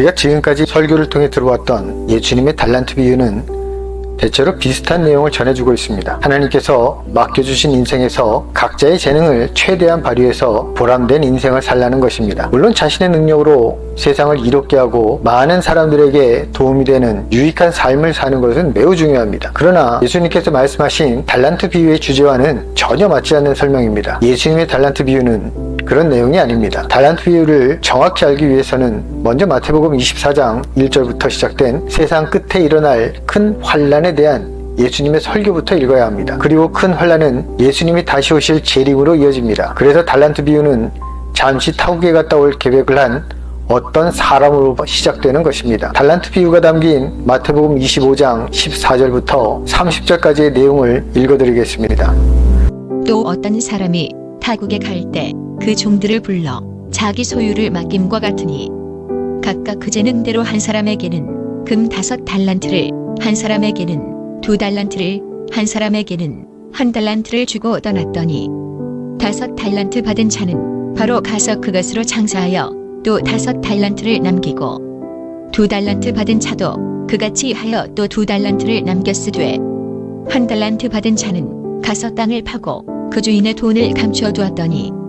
우리가 지금까지 설교를 통해 들어왔던 예수님의 달란트 비유는 대체로 비슷한 내용을 전해주고 있습니다. 하나님께서 맡겨주신 인생에서 각자의 재능을 최대한 발휘해서 보람된 인생을 살라는 것입니다. 물론 자신의 능력으로 세상을 이롭게 하고 많은 사람들에게 도움이 되는 유익한 삶을 사는 것은 매우 중요합니다. 그러나 예수님께서 말씀하신 달란트 비유의 주제와는 전혀 맞지 않는 설명입니다. 예수님의 달란트 비유는 그런 내용이 아닙니다. 달란트 비유를 정확히 알기 위해서는 먼저 마태복음 24장 1절부터 시작된 세상 끝에 일어날 큰 환란에 대한 예수님의 설교부터 읽어야 합니다. 그리고 큰 환란은 예수님이 다시 오실 재림으로 이어집니다. 그래서 달란트 비유는 잠시 타국에 갔다 올 계획을 한 어떤 사람으로 시작되는 것입니다. 달란트 비유가 담긴 마태복음 25장 14절부터 30절까지의 내용을 읽어드리겠습니다. 또 어떤 사람이 타국에 갈 때 그 종들을 불러 자기 소유를 맡김과 같으니 각각 그 재능대로 한 사람에게는 금 다섯 달란트를 한 사람에게는 두 달란트를 한 사람에게는 한 달란트를 주고 떠났더니 다섯 달란트 받은 자는 바로 가서 그것으로 장사하여 또 다섯 달란트를 남기고 두 달란트 받은 자도 그같이 하여 또 두 달란트를 남겼으되 한 달란트 받은 자는 가서 땅을 파고 그 주인의 돈을 감추어 두었더니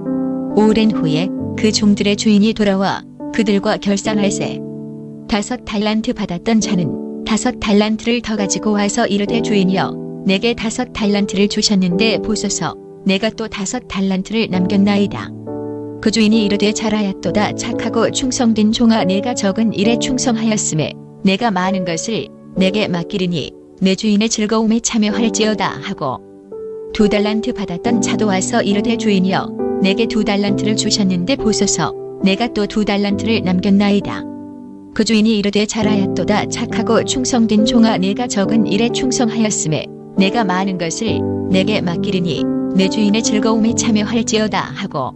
오랜 후에 그 종들의 주인이 돌아와 그들과 결산할세 다섯 달란트 받았던 자는 다섯 달란트를 더 가지고 와서 이르되 주인이여 내게 다섯 달란트를 주셨는데 보소서 내가 또 다섯 달란트를 남겼나이다. 그 주인이 이르되 잘하였도다. 착하고 충성된 종아 내가 적은 일에 충성하였음에 내가 많은 것을 내게 맡기리니 내 주인의 즐거움에 참여할지어다 하고 두 달란트 받았던 자도 와서 이르되 주인이여 내게 두 달란트를 주셨는데 보소서. 내가 또 두 달란트를 남겼나이다. 그 주인이 이르되 잘하였도다. 착하고 충성된 종아 내가 적은 일에 충성하였음에 내가 많은 것을 내게 맡기리니 내 주인의 즐거움에 참여할지어다 하고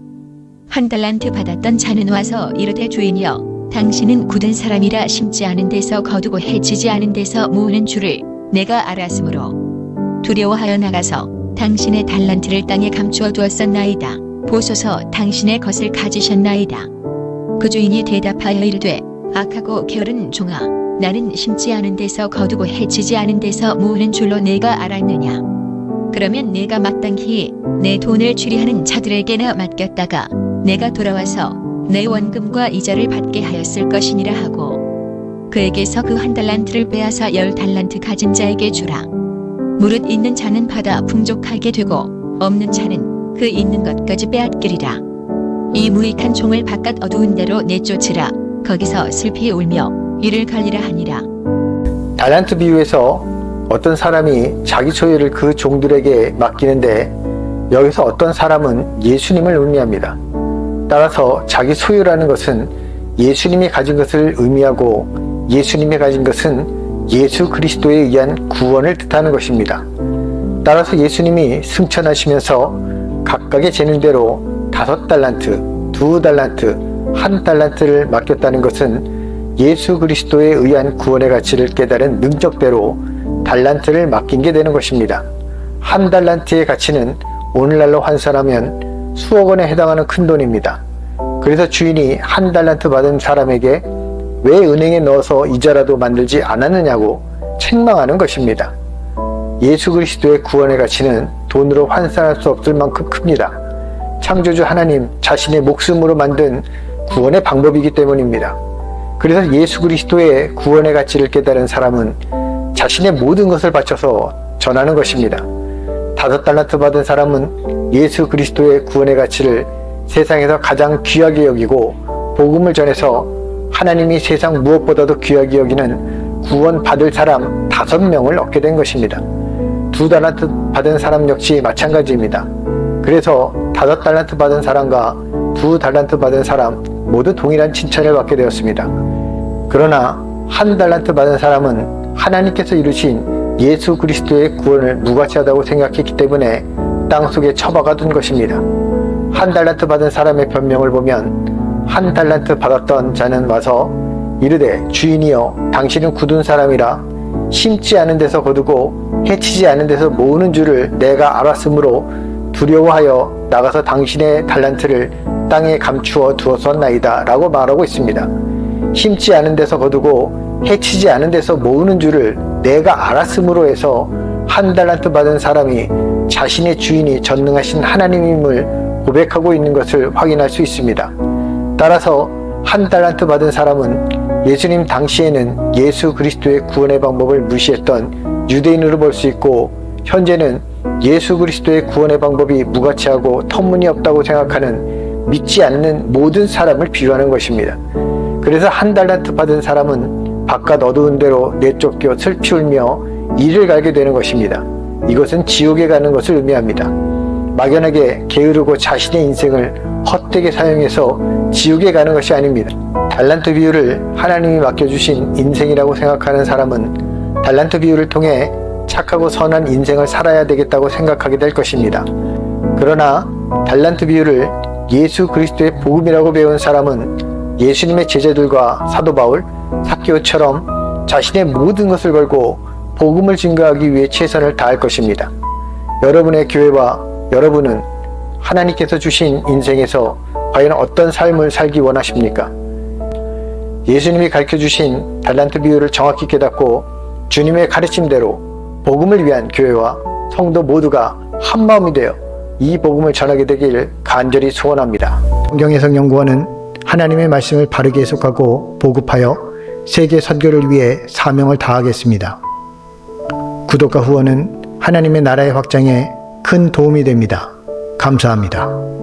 한 달란트 받았던 자는 와서 이르되 주인이여 당신은 굳은 사람이라 심지 않은 데서 거두고 해치지 않은 데서 모으는 줄을 내가 알았으므로 두려워하여 나가서 당신의 달란트를 땅에 감추어 두었었나이다 보소서 당신의 것을 가지셨나이다. 그 주인이 대답하여 이르되 악하고 게으른 종아 나는 심지 않은 데서 거두고 해치지 않은 데서 모으는 줄로 내가 알았느냐? 그러면 내가 마땅히 내 돈을 추리하는 자들에게나 맡겼다가 내가 돌아와서 내 원금과 이자를 받게 하였을 것이니라 하고 그에게서 그 한 달란트를 빼앗아 열 달란트 가진 자에게 주라. 무릇 있는 자는 받아 풍족하게 되고 없는 자는 그 있는 것까지 빼앗기리라 이 무익한 종을 바깥 어두운 데로 내쫓으라 거기서 슬피 울며 이를 갈리라 하니라 달란트 비유에서 어떤 사람이 자기 소유를 그 종들에게 맡기는데 여기서 어떤 사람은 예수님을 의미합니다. 따라서 자기 소유라는 것은 예수님이 가진 것을 의미하고 예수님이 가진 것은 예수 그리스도에 의한 구원을 뜻하는 것입니다. 따라서 예수님이 승천하시면서 각각의 재능대로 다섯 달란트, 두 달란트, 한 달란트를 맡겼다는 것은 예수 그리스도에 의한 구원의 가치를 깨달은 능력대로 달란트를 맡긴 게 되는 것입니다. 한 달란트의 가치는 오늘날로 환산하면 수억 원에 해당하는 큰 돈입니다. 그래서 주인이 한 달란트 받은 사람에게 왜 은행에 넣어서 이자라도 만들지 않았느냐고 책망하는 것입니다. 예수 그리스도의 구원의 가치는 돈으로 환산할 수 없을 만큼 큽니다. 창조주 하나님 자신의 목숨으로 만든 구원의 방법이기 때문입니다. 그래서 예수 그리스도의 구원의 가치를 깨달은 사람은 자신의 모든 것을 바쳐서 전하는 것입니다. 다섯 달란트 받은 사람은 예수 그리스도의 구원의 가치를 세상에서 가장 귀하게 여기고 복음을 전해서 하나님이 세상 무엇보다도 귀하게 여기는 구원 받을 사람 다섯 명을 얻게 된 것입니다. 두 달란트 받은 사람 역시 마찬가지입니다. 그래서 다섯 달란트 받은 사람과 두 달란트 받은 사람 모두 동일한 칭찬을 받게 되었습니다. 그러나 한 달란트 받은 사람은 하나님께서 이루신 예수 그리스도의 구원을 무가치하다고 생각했기 때문에 땅 속에 처박아둔 것입니다. 한 달란트 받은 사람의 변명을 보면 한 달란트 받았던 자는 와서 이르되 주인이여 당신은 굳은 사람이라 심지 않은 데서 거두고 해치지 않은 데서 모으는 줄을 내가 알았으므로 두려워하여 나가서 당신의 달란트를 땅에 감추어 두었었나이다 라고 말하고 있습니다. 심지 않은 데서 거두고 해치지 않은 데서 모으는 줄을 내가 알았으므로 해서 한 달란트 받은 사람이 자신의 주인이 전능하신 하나님임을 고백하고 있는 것을 확인할 수 있습니다. 따라서 한 달란트 받은 사람은 예수님 당시에는 예수 그리스도의 구원의 방법을 무시했던 유대인으로 볼 수 있고 현재는 예수 그리스도의 구원의 방법이 무가치하고 터무니없다고 생각하는 믿지 않는 모든 사람을 비유하는 것입니다. 그래서 한 달란트 받은 사람은 바깥 어두운 데로 내쫓겨 슬피 울며 이를 갈게 되는 것입니다. 이것은 지옥에 가는 것을 의미합니다. 막연하게 게으르고 자신의 인생을 헛되게 사용해서 지옥에 가는 것이 아닙니다. 달란트 비유를 하나님이 맡겨주신 인생이라고 생각하는 사람은 달란트 비유를 통해 착하고 선한 인생을 살아야 되겠다고 생각하게 될 것입니다. 그러나 달란트 비유를 예수 그리스도의 복음이라고 배운 사람은 예수님의 제자들과 사도 바울, 사케오처럼 자신의 모든 것을 걸고 복음을 증거하기 위해 최선을 다할 것입니다. 여러분의 교회와 여러분은 하나님께서 주신 인생에서 과연 어떤 삶을 살기 원하십니까? 예수님이 가르쳐 주신 달란트 비유를 정확히 깨닫고 주님의 가르침대로 복음을 위한 교회와 성도 모두가 한 마음이 되어 이 복음을 전하게 되길 간절히 소원합니다. 성경해석연구원은 하나님의 말씀을 바르게 해석하고 보급하여 세계 선교를 위해 사명을 다하겠습니다. 구독과 후원은 하나님의 나라의 확장에 큰 도움이 됩니다. 감사합니다.